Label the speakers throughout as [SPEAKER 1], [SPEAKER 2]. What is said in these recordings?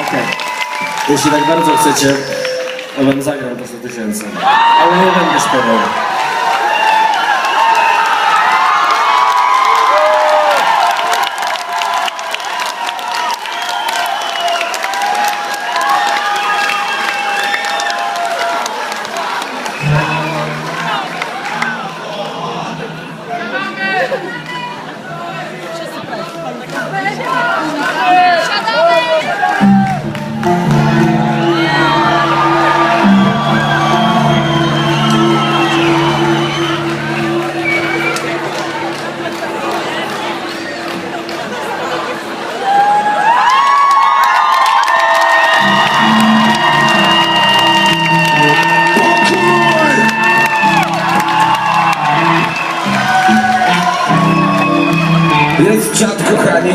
[SPEAKER 1] Okej. Jeśli tak bardzo chcecie, to bym zagrał po 100 tysięcy. Ale nie będę śpiewał.
[SPEAKER 2] Jest dziad kochani.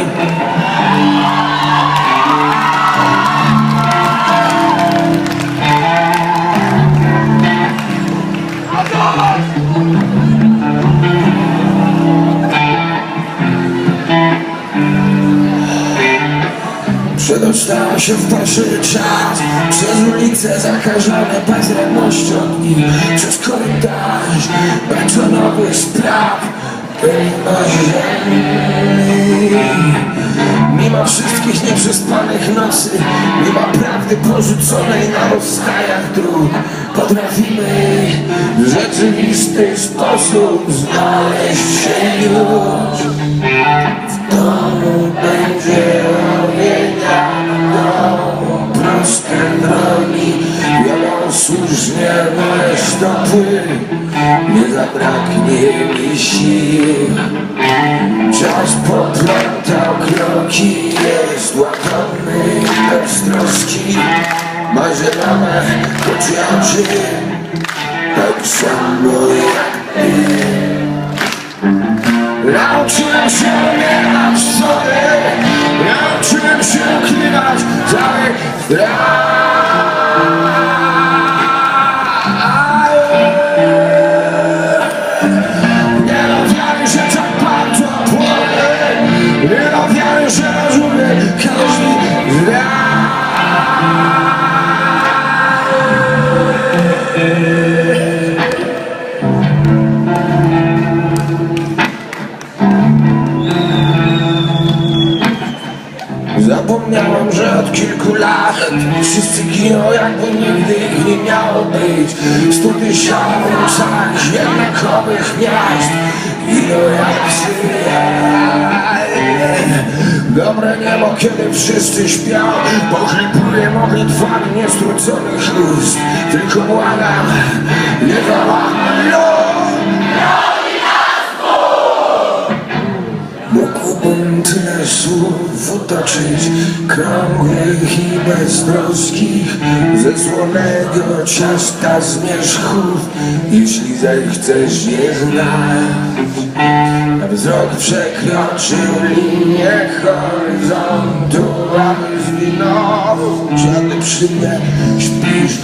[SPEAKER 2] Przedostała się w dalszy czas. Przez ulice zakażone bezradnością Przez korytarz betonowych spraw Mimo wszystkich nieprzespanych nocy Mimo prawdy porzuconej na rozstajach dróg Potrafimy w rzeczywisty sposób znaleźć się już. W domu będzie stopy Nie zabraknie mi sił. Czas poplątał kroki Jest łagodny i beztroski Ma zielone kocie oczy Tak samo jak ty. Nauczyłem się umierać sobie Nauczyłem się ukrywać cały Nie Zapomniałem, że od kilku lat Wszyscy giną jakby nigdy ich nie miało być. Stu tysiącach jednakowych miast Giną jak Dobre niebo, kiedy wszyscy śpią. Pochlipuje modlitwami niestruconych ust. Tylko błagam, nie wołam Mógłbym tyle słów utoczyć Krągłych i beztroskich Ze słonego ciasta zmierzchów Jeśli zechcesz je znać wzrok przekroczył linię horyzontu. Aby zwinął Kiedy przy mnie śpisz